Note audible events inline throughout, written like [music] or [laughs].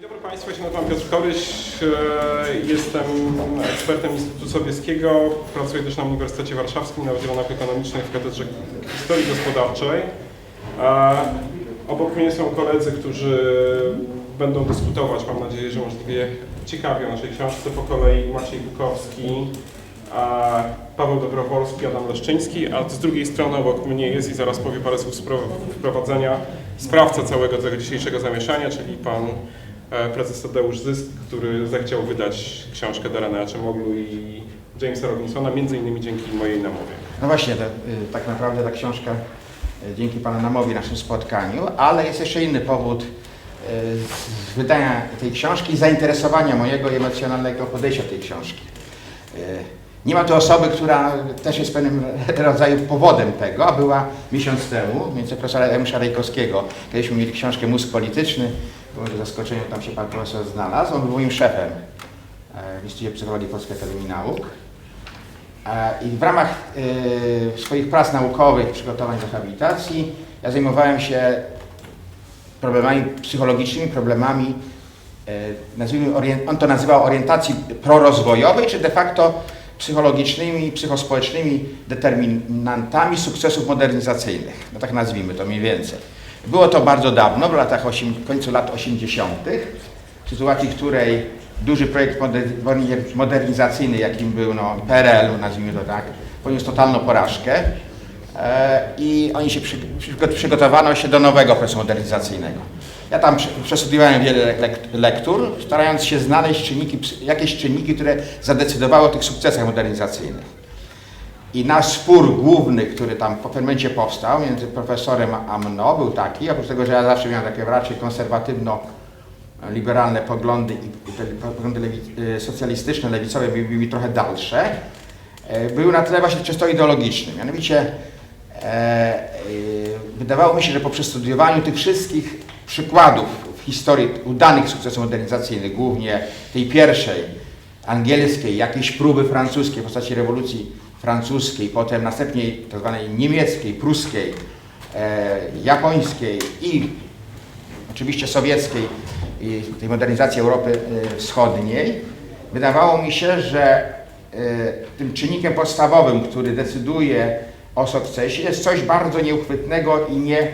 Dzień dobry Państwu, ja się nazywam Piotr Koryś, e, jestem ekspertem Instytutu Sobieskiego, pracuję też na Uniwersytecie Warszawskim na Wydziale Nauk Ekonomicznych w Katedrze Historii Gospodarczej. E, Obok mnie są koledzy, którzy będą dyskutować, mam nadzieję, że możliwie ciekawie o naszej książce, po kolei Maciej Bukowski, a Paweł Dobrowolski, Adam Leszczyński, a z drugiej strony obok mnie jest i zaraz powie parę słów wprowadzenia sprawca całego tego dzisiejszego zamieszania, czyli pan e, prezes Tadeusz Zysk, który zechciał wydać książkę Darana Acemoglu i Jamesa Robinsona, między innymi dzięki mojej namowie. No właśnie, to, y, tak naprawdę ta książka y, dzięki Pana Namowi naszym spotkaniu, ale jest jeszcze inny powód y, z wydania tej książki i zainteresowania mojego emocjonalnego podejścia tej książki. Nie ma tu osoby, która też jest pewnym [laughs] rodzaju powodem tego, a była miesiąc temu, między profesora Emusza Rejkowskiego. Kiedyśmy mieli książkę Mózg Polityczny, było zaskoczeniu, tam się pan profesor znalazł, on był moim szefem e, w Instytucie Psychologii Polskiej Akademii Nauk. E, I w ramach e, swoich prac naukowych, przygotowań do habilitacji, ja zajmowałem się problemami psychologicznymi, problemami, nazwijmy, on to nazywał orientacji prorozwojowej, czy de facto psychologicznymi, psychospołecznymi determinantami sukcesów modernizacyjnych. No tak nazwijmy to mniej więcej. Było to bardzo dawno, w latach osiem, końcu lat 80., w sytuacji, w której duży projekt moder- modernizacyjny, jakim był no, PRL, nazwijmy to tak, poniósł totalną porażkę e, i oni się przy, przy, przygotowano się do nowego procesu modernizacyjnego. Ja tam prze- przestudiowałem wiele lek- lektur, starając się znaleźć czynniki, jakieś czynniki, które zadecydowały o tych sukcesach modernizacyjnych. I nasz spór główny, który tam w pewnym momencie powstał między profesorem a mną był taki, oprócz tego, że ja zawsze miałem takie raczej konserwatywno-liberalne poglądy i poglądy lewi- y, socjalistyczne, lewicowe były mi trochę dalsze, e, był na tle właśnie czysto ideologiczny. Mianowicie e, y, wydawało mi się, że po przestudiowaniu tych wszystkich przykładów w historii udanych sukcesów modernizacyjnych, głównie tej pierwszej, angielskiej, jakieś próby francuskie w postaci rewolucji francuskiej, potem następnie tzw. niemieckiej, pruskiej, e, japońskiej i oczywiście sowieckiej i tej modernizacji Europy e, Wschodniej, wydawało mi się, że e, tym czynnikiem podstawowym, który decyduje o sukcesie jest coś bardzo nieuchwytnego i nie,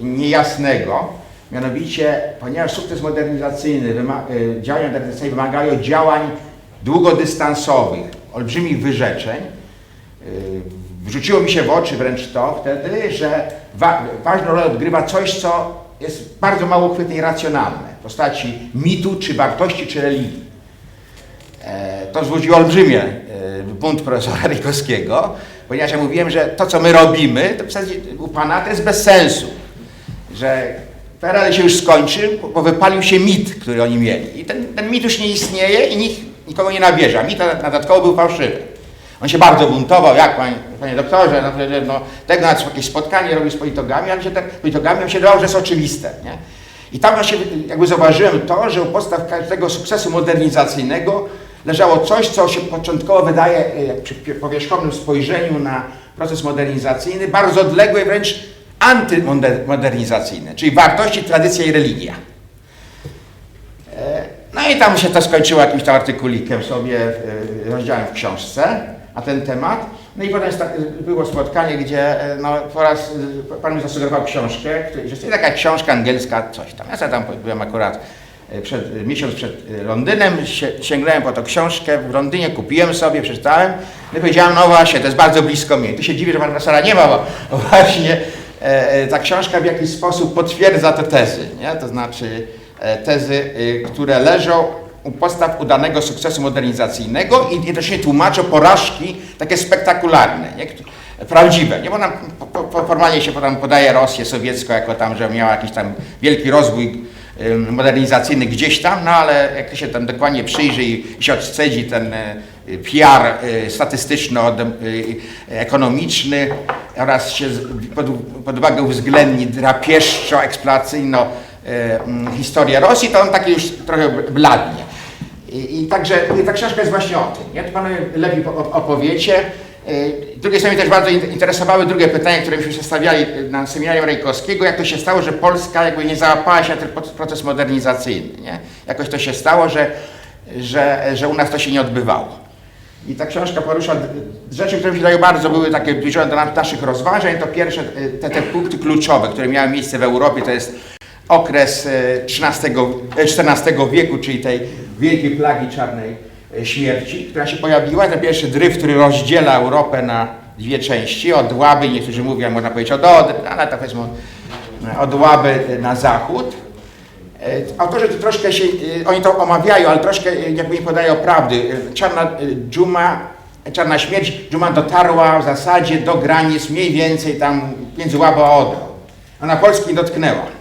niejasnego. Mianowicie, ponieważ sukces modernizacyjny, e, działania modernizacyjne wymagają działań długodystansowych, olbrzymich wyrzeczeń, Yy, Wrzuciło mi się w oczy wręcz to wtedy, że wa ważną rolę odgrywa coś, co jest bardzo mało uchwytne i racjonalne w postaci mitu, czy wartości, czy religii. E, to wzbudziło olbrzymie e, bunt profesora Rykowskiego, ponieważ ja mówiłem, że to, co my robimy, to w zasadzie u Pana to jest bez sensu, że PRL się już skończy, bo wypalił się mit, który oni mieli. I ten, ten mit już nie istnieje i nikt nikogo nie nabierze, mit dodatkowo był fałszywy. On się bardzo buntował, jak panie, panie doktorze, no, przecież, no tego na jakieś spotkanie robił z politogami, ale się tak, politogami on się dawał, że jest oczywiste. Nie? I tam właśnie jakby zauważyłem to, że u podstaw każdego sukcesu modernizacyjnego leżało coś, co się początkowo wydaje e, przy powierzchownym spojrzeniu na proces modernizacyjny, bardzo odległe, wręcz antymodernizacyjne, czyli wartości, tradycja i religia. E, No i tam się to skończyło jakimś tam artykulikiem sobie, e, rozdziałem w książce na ten temat. No i potem było spotkanie, gdzie e, no, po raz e, pan mi zasugerował książkę, że jest taka książka angielska, coś tam. Ja tam byłem akurat e, przed, miesiąc przed Londynem, sięgnąłem po tą książkę w Londynie, kupiłem sobie, przeczytałem. No i powiedziałem, no właśnie, to jest bardzo blisko mnie. Tu się dziwię, że pan profesora nie ma, bo [laughs] właśnie ta książka w jakiś sposób potwierdza te tezy, nie? to znaczy tezy, y, które leżą u podstaw udanego sukcesu modernizacyjnego i jednocześnie tłumaczą porażki takie spektakularne, nie? Prawdziwe. Nie, bo nam po, po, formalnie się potem podaje Rosję sowiecką jako tam, że miała jakiś tam wielki rozwój modernizacyjny gdzieś tam, no ale jak się tam dokładnie przyjrzy i się odcedzi ten e, PR e, statystyczno-ekonomiczny oraz się pod, pod uwagę uwzględni drapieżczo-eksploatacyjno e, mm, historię Rosji, to on taki już trochę bladnie. I, także ta książka jest właśnie o tym. Nie? To panowie lepiej po- opowiecie. Z drugiej strony też bardzo in- interesowały drugie pytanie, które myśmy się stawiali na seminarium Rejkowskiego, jak to się stało, że Polska jakby nie załapała się na ten pro- proces modernizacyjny. Nie? Jakoś to się stało, że, że, że u nas to się nie odbywało. I ta książka porusza rzeczy, które mi się dają bardzo, były takie bliżone do na- naszych rozważań. To pierwsze, y, te, te punkty kluczowe, które miały miejsce w Europie, to jest okres XIII, y, XIV wieku, czyli tej wielkiej plagi czarnej y, śmierci, która się pojawiła. Ten pierwszy dryf, który rozdziela Europę na dwie części, od Łaby, niektórzy mówią, można powiedzieć od Odry, ale tak powiedzmy od Łaby y, na zachód. E, Autorzy to troszkę się, e, oni to omawiają, ale troszkę e, jakby nie podają prawdy. E, Czarna e, dżuma, e, czarna śmierć, dżuma dotarła w zasadzie do granic mniej więcej tam między Łabą a Odrą. Ona Polski dotknęła.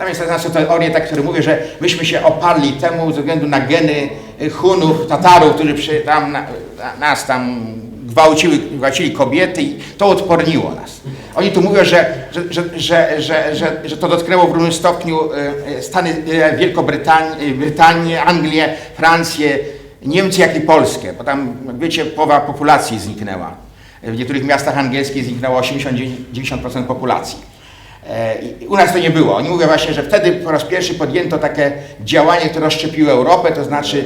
Tam jest taka teoria, tak, które mówi, że myśmy się oparli temu ze względu na geny e, Hunów, Tatarów, którzy przy, tam na, na, nas tam gwałciły, gwałcili kobiety i to odporniło nas. Oni tu mówią, że, że, że, że, że, że, to dotknęło w równym stopniu e, e, Stany, e, Brytanię, Anglię, Francję, Niemcy, jak i Polskę, bo tam, wiecie, połowa populacji zniknęła. W niektórych miastach angielskich zniknęło 80-90% populacji. E, U nas to nie było. Oni mówią właśnie, że wtedy po raz pierwszy podjęto takie działanie, które rozszczepiło Europę, to znaczy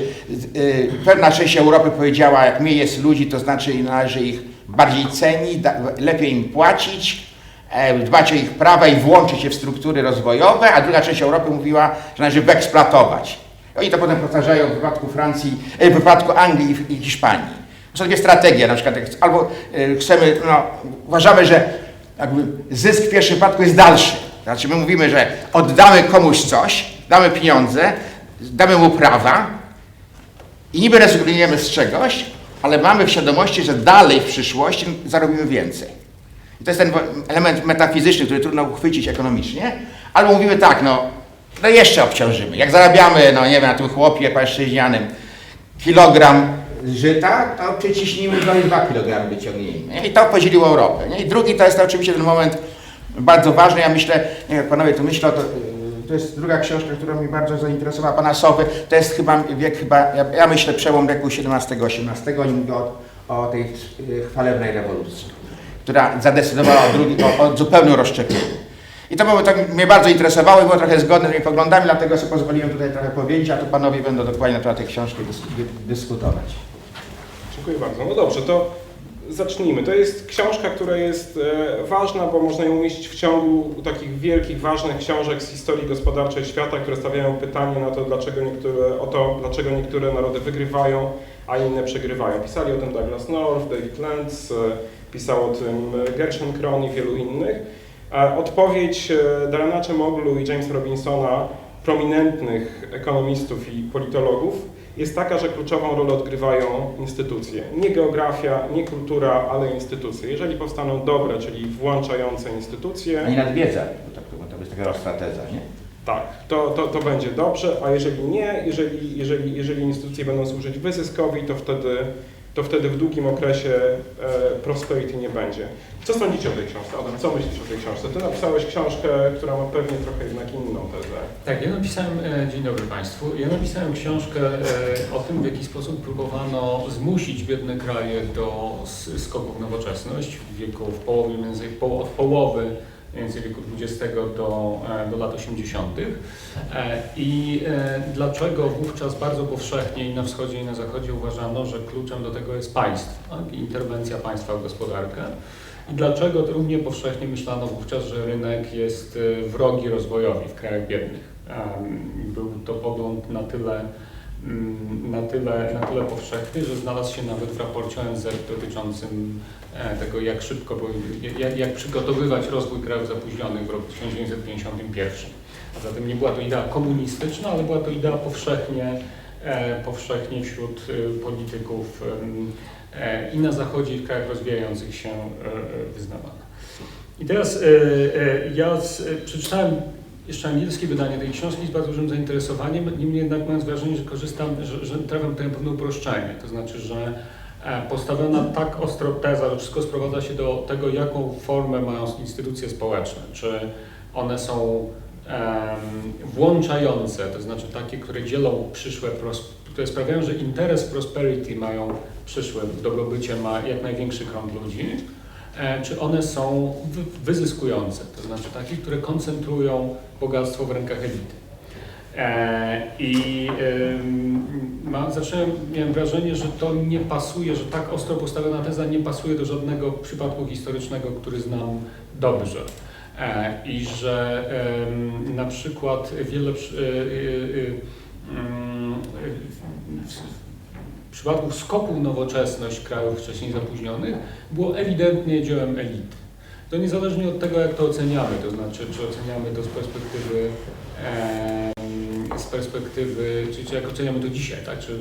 y, pewna część Europy powiedziała, jak mniej jest ludzi, to znaczy należy ich bardziej cenić, lepiej im płacić, e, dbać o ich prawa i włączyć je w struktury rozwojowe, a druga część Europy mówiła, że należy wyeksploatować. Oni to potem powtarzają w wypadku Francji, e, w wypadku Anglii i- Hiszpanii. To są dwie strategie, na przykład albo e, chcemy, no, uważamy, że jakby zysk w pierwszym wypadku jest dalszy. Znaczy my mówimy, że oddamy komuś coś, damy pieniądze, damy mu prawa i niby rezygnujemy z czegoś, ale mamy w świadomości, że dalej w przyszłości zarobimy więcej. I to jest ten element metafizyczny, który trudno uchwycić ekonomicznie, albo mówimy tak, no, no jeszcze obciążymy. Jak zarabiamy, no nie wiem, na tym chłopie pańszczyźnianym kilogram żyta, to przyciśnijmy do 2 kg wyciągnijmy. I to podzieliło Europę. Nie? I drugi to jest oczywiście ten moment bardzo ważny. Ja myślę, nie panowie tu myślą, to, yy, to jest druga książka, która mnie bardzo zainteresowała, pana Sowy. To jest chyba wiek, chyba, ja, ja myślę przełom wieku XVII-XVIII. Oni mówią o, o tej yy, chwalebnej rewolucji, która zadecydowała o, drugi, o, o zupełnym rozszczepieniu. I to było, tak mnie bardzo interesowało i było trochę zgodne z moimi poglądami, dlatego sobie pozwoliłem tutaj trochę powiedzieć, a tu panowie będą dokładnie na temat tej książki dys, dy- dyskutować. Dziękuję bardzo. No dobrze, to zacznijmy. To jest książka, która jest e, ważna, bo można ją umieścić w ciągu takich wielkich, ważnych książek z historii gospodarczej świata, które stawiają pytanie na to, dlaczego niektóre, o to, dlaczego niektóre narody wygrywają, a inne przegrywają. Pisali o tym Douglas North, David Lentz, e, pisał o tym Gershon Kron i wielu innych. Odpowiedź e, Darana Czemoglu i Jamesa Robinsona, prominentnych ekonomistów i politologów, jest taka, że kluczową rolę odgrywają instytucje. Nie geografia, nie kultura, ale instytucje. Jeżeli powstaną dobre, czyli włączające instytucje, A nie nadwiedza, bo tak, bo to jest taka roztrateza, nie? tak, to, to, to będzie dobrze, a jeżeli nie, jeżeli, jeżeli, jeżeli instytucje będą służyć wyzyskowi, to wtedy, to wtedy w długim okresie e, prosperity nie będzie. Co sądzicie o tej książce? Adam, co myślisz o tej książce? Ty napisałeś książkę, która ma pewnie trochę jednak inną tezę. Tak, ja napisałem, e, dzień dobry Państwu, ja napisałem książkę e, o tym, w jaki sposób próbowano zmusić biedne kraje do s- skoku w nowoczesność w wieku, w połowie, między, od połowy mniej więcej wieku XX do, e, do lat 80. E, I e, dlaczego wówczas bardzo powszechnie i na wschodzie i na zachodzie uważano, że kluczem do tego jest państwo, tak? interwencja państwa w gospodarkę. I dlaczego równie powszechnie myślano wówczas, że rynek jest wrogi rozwojowi w krajach biednych. Był to pogląd na tyle, na tyle, na tyle powszechny, że znalazł się nawet w raporcie ONZ dotyczącym e, tego, jak szybko, jak, jak przygotowywać rozwój krajów zapóźnionych w roku 1951. A zatem nie była to idea komunistyczna, ale była to idea powszechnie, e, powszechnie wśród e, polityków i na Zachodzie, i w krajach rozwijających się wyznawana. I teraz ja przeczytałem jeszcze angielskie wydanie tej książki z bardzo dużym zainteresowaniem, niemniej jednak mając wrażenie, że korzystam, że, że trafiam tutaj na pewne uproszczenie, to znaczy, że e, postawiona tak ostro teza, że wszystko sprowadza się do tego, jaką formę mają instytucje społeczne, czy one są włączające, to znaczy takie, które dzielą przyszłe, które sprawiają, że interes prosperity mają przyszłe, w dobrobycie ma jak największy krąg ludzi, czy one są wy- wyzyskujące, to znaczy takie, które koncentrują bogactwo w rękach elity. E, I zacząłem, miałem wrażenie, że to nie pasuje, że tak ostro postawiona teza nie pasuje do żadnego przypadku historycznego, który znam dobrze. E, I że na przykład wiele w, przypadku skoku nowoczesność krajów wcześniej zapóźnionych było ewidentnie dziełem elity. To niezależnie od tego, jak to oceniamy, to znaczy, czy oceniamy to z perspektywy em, z perspektywy, czy, czy jak oceniamy to dzisiaj, tak? Czy,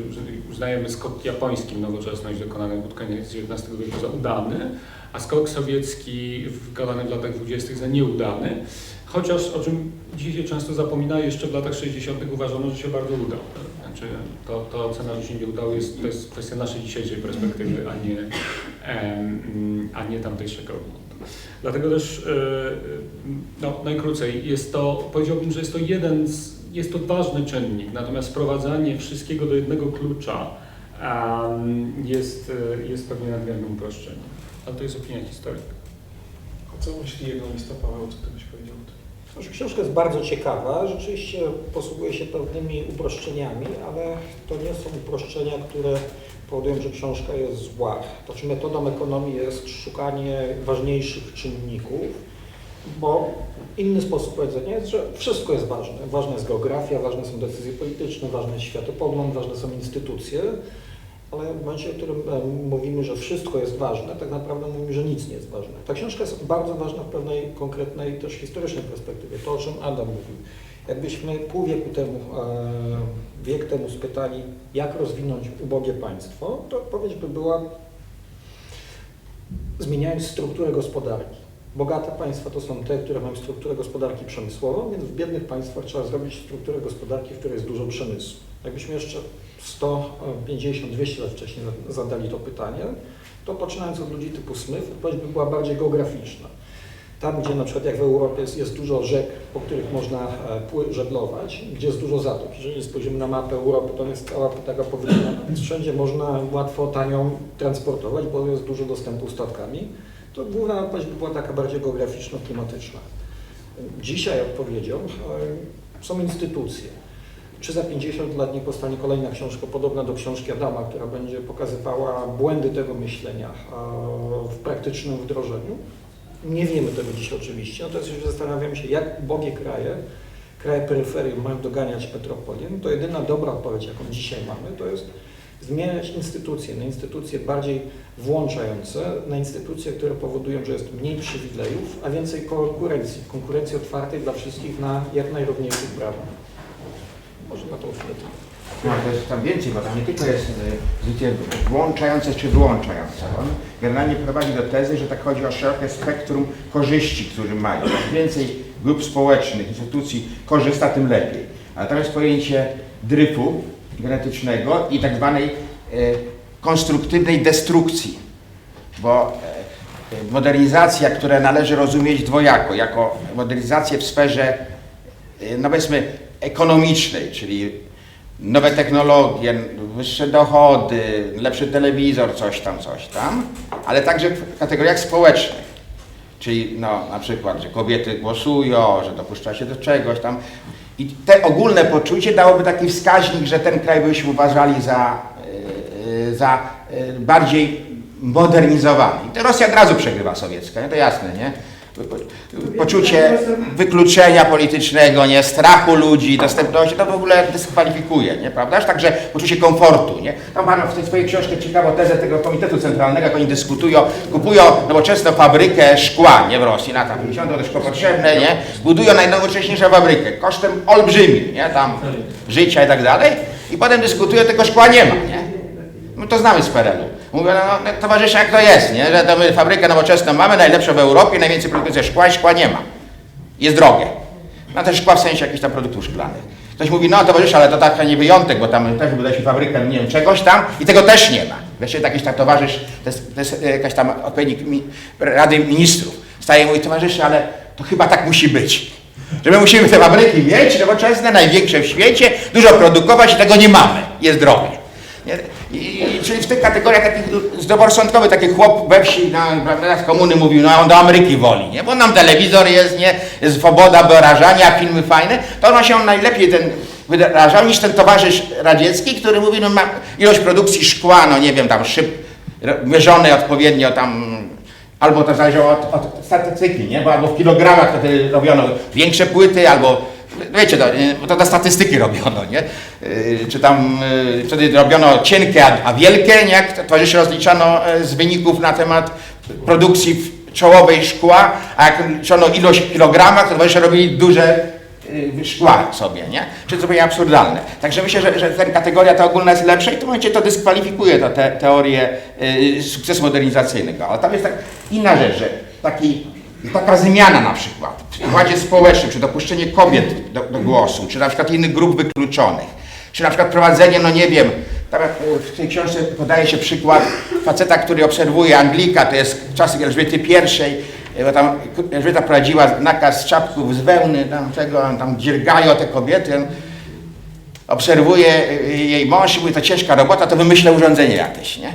uznajemy skok japoński nowoczesność dokonany pod koniec XIX wieku za udany, a skok sowiecki wykonany w latach 20. za nieudany. Chociaż, o czym dzisiaj często zapomina, jeszcze w latach 60. uważano, że się bardzo udał. Znaczy, to, to ocena, że się nie udało, jest, to jest kwestia naszej dzisiejszej perspektywy, a nie, a nie tamtejszego. Dlatego też, e, no, najkrócej, jest to, powiedziałbym, że jest to jeden z, jest to ważny czynnik, natomiast wprowadzanie wszystkiego do jednego klucza jest, e, jest pewnie nadmiernym uproszczeniem. Ale to jest opinia historyka. A co myśli ekonomista Paweł, co ty byś powiedział? O tym? Znaczy, książka jest bardzo ciekawa, rzeczywiście posługuje się pewnymi uproszczeniami, ale to nie są uproszczenia, które powodują, że książka jest zła. Znaczy metodą ekonomii jest szukanie ważniejszych czynników, bo inny sposób powiedzenia jest, że wszystko jest ważne. Ważna jest geografia, ważne są decyzje polityczne, ważny jest światopogląd, ważne są instytucje, ale w momencie, w którym mówimy, że wszystko jest ważne, tak naprawdę mówimy, że nic nie jest ważne. Ta książka jest bardzo ważna w pewnej konkretnej, też historycznej perspektywie. To, o czym Adam mówił. Jakbyśmy pół wieku temu, e, wiek temu spytali, jak rozwinąć ubogie państwo, to odpowiedź by była zmieniając strukturę gospodarki. Bogate państwa to są te, które mają strukturę gospodarki przemysłową, więc w biednych państwach trzeba zrobić strukturę gospodarki, w której jest dużo przemysłu. Jakbyśmy jeszcze 150, 200 lat wcześniej zadali to pytanie, to poczynając od ludzi typu Smith, odpowiedź by była bardziej geograficzna. Tam, gdzie na przykład jak w Europie jest, jest dużo rzek, po których można e, żeglować, gdzie jest dużo zatok. Jeżeli spojrzymy na mapę Europy, to jest cała taka powyższona, więc wszędzie można łatwo, tanio transportować, bo jest dużo dostępu statkami. To główna odpowiedź by była taka bardziej geograficzno-klimatyczna. Dzisiaj odpowiedzią e, są instytucje. Czy za 50 lat nie powstanie kolejna książka podobna do książki Adama, która będzie pokazywała błędy tego myślenia w praktycznym wdrożeniu? Nie wiemy tego dziś oczywiście, natomiast jeśli zastanawiamy się, jak ubogie kraje, kraje peryferii mają doganiać metropolię, no to jedyna dobra odpowiedź, jaką dzisiaj mamy, to jest zmieniać instytucje na instytucje bardziej włączające, na instytucje, które powodują, że jest mniej przywilejów, a więcej konkurencji, konkurencji otwartej dla wszystkich na jak najrówniejszych prawach. Może na tą chwilę. No, to jest tam więcej, bo tam nie tylko jest y, życie włączające czy wyłączające. On generalnie prowadzi do tezy, że tak chodzi o szerokie spektrum korzyści, które mają. Im więcej grup społecznych, instytucji korzysta, tym lepiej. Tam jest pojęcie dryfu genetycznego i tak zwanej y, konstruktywnej destrukcji. Bo y, modernizacja, która należy rozumieć dwojako, jako modernizację w sferze, no powiedzmy, ekonomicznej, czyli nowe technologie, wyższe dochody, lepszy telewizor, coś tam, coś tam, ale także w kategoriach społecznych. Czyli no, na przykład, że kobiety głosują, że dopuszcza się do czegoś tam. I te ogólne poczucie dałoby taki wskaźnik, że ten kraj byśmy uważali za, yy, za yy, bardziej modernizowany. I to Rosja od razu przegrywa sowiecka, to jasne, nie? Poczucie wykluczenia politycznego, nie? strachu ludzi, dostępności, to w ogóle dyskwalifikuje, nie? prawda? Także poczucie komfortu. Nie? Tam mam w tej swojej książce ciekawą tezę tego Komitetu Centralnego, jak oni dyskutują, kupują nowoczesną fabrykę szkła nie? w Rosji, na tam 50 to szkło potrzebne, nie? budują najnowocześniejszą fabrykę, kosztem olbrzymim, nie? tam życia i tak dalej, i potem dyskutują, tego szkła nie ma. Nie? My to znamy z PRL-u. Mówię, no, no towarzysze, jak to jest, nie? że to my fabrykę nowoczesną mamy, najlepszą w Europie, najwięcej produkuje szkła i szkła nie ma. Jest drogie. No też szkła w sensie jakichś tam produktów szklanych. Ktoś mówi, no towarzysze, ale to taka nie wyjątek, bo tam też się fabrykę, nie wiem, czegoś tam i tego też nie ma. Wreszcie jakiś tam towarzysz, to jest, to jest e, jakaś tam odpowiednik mi, Rady Ministrów, staje i mówi, towarzysze, ale to chyba tak musi być. Że my musimy te fabryki mieć, nowoczesne, największe w świecie, dużo produkować i tego nie mamy. Jest drogie. I, czyli w tych kategoriach takich zdroworozsądkowych, taki chłop we wsi na, prawda, z komuny mówił, no on do Ameryki woli, nie? bo nam telewizor jest, nie? swoboda wyrażania, filmy fajne, to on się on najlepiej ten wyrażał niż ten towarzysz radziecki, który mówi, no ma ilość produkcji szkła, no nie wiem, tam szyb ro- mierzone odpowiednio tam, albo to zależało od, od statystyki, nie? bo albo w kilogramach to robiono większe płyty, albo Wiecie, to, bo to dla statystyki robiono, nie? Yy, Czy tam yy, wtedy robiono cienkie, a, wielkie, nie? Jak to, to już rozliczano e, z wyników na temat produkcji czołowej szkła, a jak liczono ilość w kilogramach, to właśnie robili duże yy, szkła sobie, nie? Czy zupełnie absurdalne. Także myślę, że, że ta kategoria ta ogólna jest lepsza i w tym momencie to dyskwalifikuje to te, teorię sukcesu modernizacyjnego. Ale tam jest tak inna rzecz, że taki Taka zmiana na przykład w układzie społecznym, czy dopuszczenie kobiet do, do głosu, czy na przykład innych grup wykluczonych, czy na przykład prowadzenie, no nie wiem, tam e, w tej książce podaje się przykład faceta, który obserwuje Anglika, to jest czasy Elżbiety I, bo tam Elżbieta prowadziła nakaz czapków z wełny, tam tego, tam dziergają te kobiety, on obserwuje e, jej mąż i mówi, to ciężka robota, to wymyślę urządzenie jakieś, nie?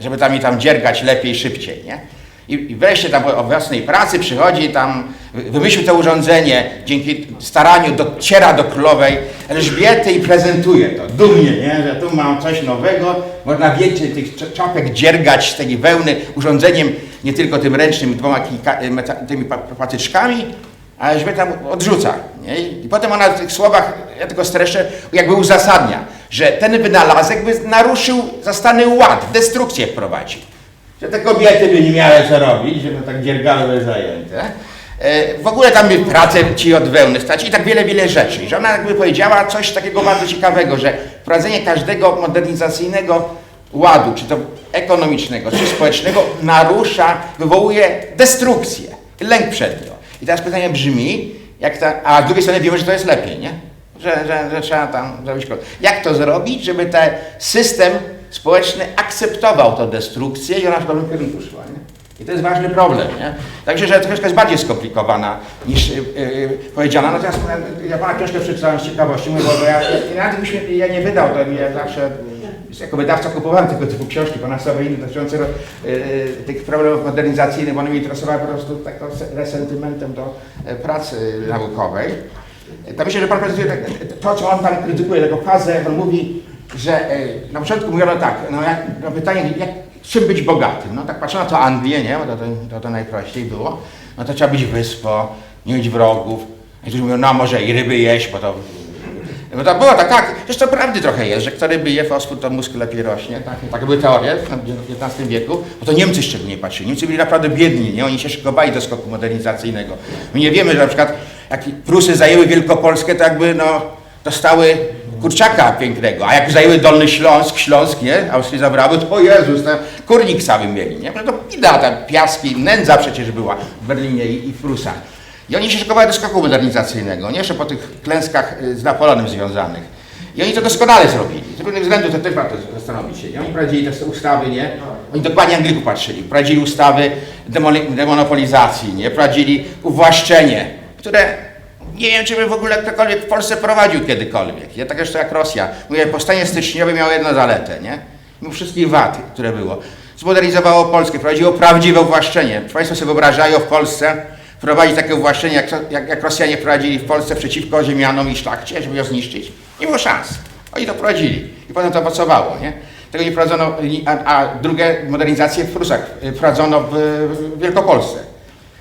Żeby tam i tam dziergać lepiej, szybciej, nie? I, I wreszcie tam o własnej pracy przychodzi tam, wy- wymyślił to urządzenie, dzięki staraniu dociera do królowej Elżbiety i prezentuje to dumnie, nie? że tu mam coś nowego, można więcej tych cz- czapek dziergać z tej wełny urządzeniem, nie tylko tym ręcznym, dwoma kilka, e, tymi pa- patyczkami, a Elżbieta odrzuca. Nie? I potem ona w tych słowach, ja tylko streszę, jakby uzasadnia, że ten wynalazek by naruszył zastany ład, destrukcję wprowadził. Że te kobiety by nie miały co robić, żeby tak dziergały zajęte. E, W ogóle tam by pracę ci od wełny stać i tak wiele, wiele rzeczy. I że ona jakby powiedziała coś takiego bardzo ciekawego, że wprowadzenie każdego modernizacyjnego ładu, czy to ekonomicznego, czy społecznego, narusza, wywołuje destrukcję, lęk przed nią. I teraz pytanie brzmi, jak ta, a z drugiej strony wiemy, że to jest lepiej, nie? Że, że, że trzeba tam zrobić krok. Jak to zrobić, żeby ten system społeczny akceptował tę destrukcję i ona w dobrym kierunku szła, nie? I to jest ważny problem, nie? Także, że troszkę jest bardziej skomplikowana niż yy, powiedziana. Natomiast yy, ja pana książkę przeczytałem z ciekawości, bo ja, ja, ja, nie wydał, to ja zawsze jako wydawca kupowałem tego typu książki pana Saweiny dotyczące yy, tych problemów modernizacyjnych, bo one mnie interesowały po prostu tak resentymentem do e, pracy naukowej. To myślę, że pan prezentuje tak, to, co on tam krytykuje, taką fazę, on mówi, że e, na początku mówiono tak, no, jak, no pytanie, jak, czym być bogatym? No tak patrzono to Anglię, nie, bo to, to, to, to najprościej było, no to trzeba być wyspą, nie mieć wrogów. Niektórzy mówią, no może i ryby jeść, bo to... Bo to było tak, tak, zresztą prawdy trochę jest, że kto ryby je, fosfor, to mózg lepiej rośnie, tak, takie były teorie w XV wieku, bo to Niemcy szczególnie patrzyli. Niemcy byli naprawdę biedni, nie? Oni się szykowali do skoku modernizacyjnego. My nie wiemy, że na przykład jak Prusy zajęły Wielkopolskę, to jakby no, dostały kurczaka pięknego, a jak zajęły Dolny Śląsk, Śląsk, nie? Austrii zabrały, to o Jezus, tam kurnik cały mieli, nie? No to bida, tam piaski, nędza przecież była w Berlinie i, i w Prusach. I oni się szykowali do skoku modernizacyjnego, nie? Jeszcze po tych klęskach y, z Napoleonem związanych. I oni to doskonale zrobili. Z pewnych względów to też warto zastanowić się. Nie? Oni prowadzili te ustawy, nie? Oni dokładnie Anglików patrzyli. Prowadzili ustawy demonopolizacji, nie? Prowadzili uwłaszczenie, które nie wiem, czy by w ogóle ktokolwiek w Polsce prowadził kiedykolwiek. Ja tak jeszcze jak Rosja. Mówię, powstanie styczniowe miało jedną zaletę, nie? Mimo wszystkich wad, które było. Zmodernizowało Polskę, prowadziło prawdziwe uwłaszczenie. Czy Państwo sobie wyobrażają w Polsce prowadzić takie uwłaszczenie, jak, jak, jak Rosjanie prowadzili w Polsce przeciwko ziemianom i szlachcie, żeby ją zniszczyć? Nie było szans. Oni to prowadzili i potem to owocowało, nie? Tego nie prowadzono, a, a drugie modernizacje w Prusach y, prowadzono w, w Wielkopolsce.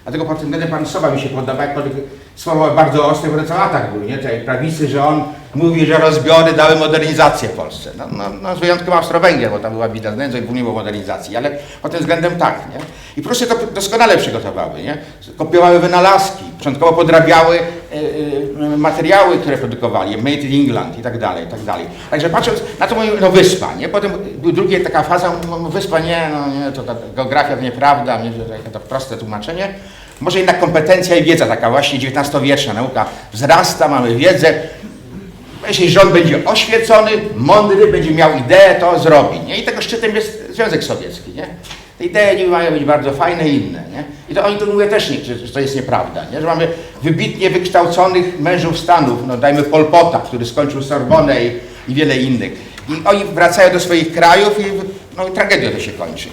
Dlatego pod tym względem pan Sowa mi się podoba, jakkolwiek słowo bardzo ostre, bo to cały atak był, nie? Tej prawicy, że on mówi, że rozbiory dały modernizację Polsce. No, no, no z wyjątkiem Austro-Węgier, bo tam była bida z nędzą i nie było modernizacji, ale pod tym względem tak, nie? I Prusy to doskonale przygotowały, nie? Kopiowały wynalazki, początkowo podrabiały e, e, materiały, które produkowali, made in England i tak dalej, i tak dalej. Także patrząc na to, mówię, no wyspa, nie? Potem była druga taka faza, no, no wyspa nie, no nie, to ta geografia to nieprawda, nie, to, to proste tłumaczenie. Może jednak kompetencja i wiedza, taka właśnie XIX-wieczna nauka wzrasta, mamy wiedzę. Jeśli rząd będzie oświecony, mądry, będzie miał ideę, to zrobi. Nie? I tego szczytem jest Związek Sowiecki. Nie? Te idee niby mają być bardzo fajne i inne. Nie? I to oni tu mówią też, nie, że, to jest nieprawda, nie? że mamy wybitnie wykształconych mężów Stanów, no dajmy Pol Pota, który skończył Sorbonę i, i wiele innych. I oni wracają do swoich krajów i no, tragedią to się kończy.